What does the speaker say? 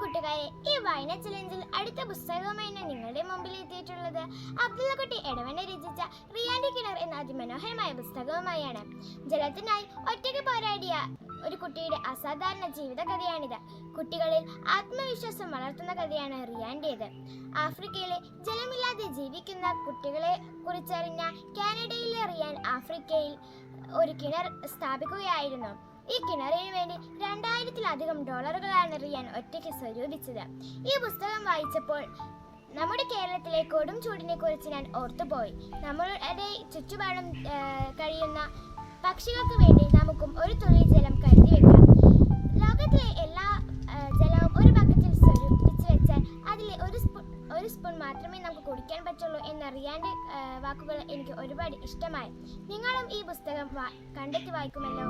കൂട്ടുകാരെ ഈ വായന ചലഞ്ചിൽ അടുത്ത പുസ്തകവുമായി നിങ്ങളുടെ മുമ്പിൽ എത്തിയിട്ടുള്ളത്. അബ്ദുള്ളക്കുട്ടി എടവനെ രചിച്ച റിയാൻഡി കിണർ എന്ന അതിമനോഹരമായ പുസ്തകവുമായാണ്. ജലത്തിനായി ഒറ്റയ്ക്ക് പോരാടിയ ഒരു കുട്ടിയുടെ അസാധാരണ ജീവിത കഥയാണിത് കുട്ടികളിൽ ആത്മവിശ്വാസം വളർത്തുന്ന കഥയാണ് റിയാന്റേത്. ആഫ്രിക്കയിലെ ജലമില്ലാതെ ജീവിക്കുന്ന കുട്ടികളെ കുറിച്ചറിഞ്ഞ കാനഡയിലെ റിയാൻ ആഫ്രിക്കയിൽ ഒരു കിണർ സ്ഥാപിക്കുകയായിരുന്നു. ഈ കിണറിന് വേണ്ടി രണ്ടായിരത്തിലധികം ഡോളറുകളാണ് റിയാൻ ഒറ്റയ്ക്ക് സ്വരൂപിച്ചത്. ഈ പുസ്തകം വായിച്ചപ്പോൾ നമ്മുടെ കേരളത്തിലെ കൊടും ചൂടിനെ കുറിച്ച് ഞാൻ ഓർത്തുപോയി. നമ്മളുടെ ചുറ്റുപാടും കഴിയുന്ന പക്ഷികൾക്ക് വേണ്ടി നമുക്കും ഒരു തുള്ളി ജലം കരുതി വെക്കാം. ലോകത്തിലെ എല്ലാ ജലവും ഒരു ബക്കറ്റിൽ സ്വരൂപിച്ച് വെച്ചാൽ അതിലെ ഒരു സ്പൂൺ ഒരു സ്പൂൺ മാത്രമേ നമുക്ക് കുടിക്കാൻ പറ്റുള്ളൂ എന്ന റിയാന്റെ വാക്കുകൾ എനിക്ക് ഒരുപാട് ഇഷ്ടമായി. നിങ്ങളും ഈ പുസ്തകം കണ്ടെത്തി വായിക്കുമല്ലോ.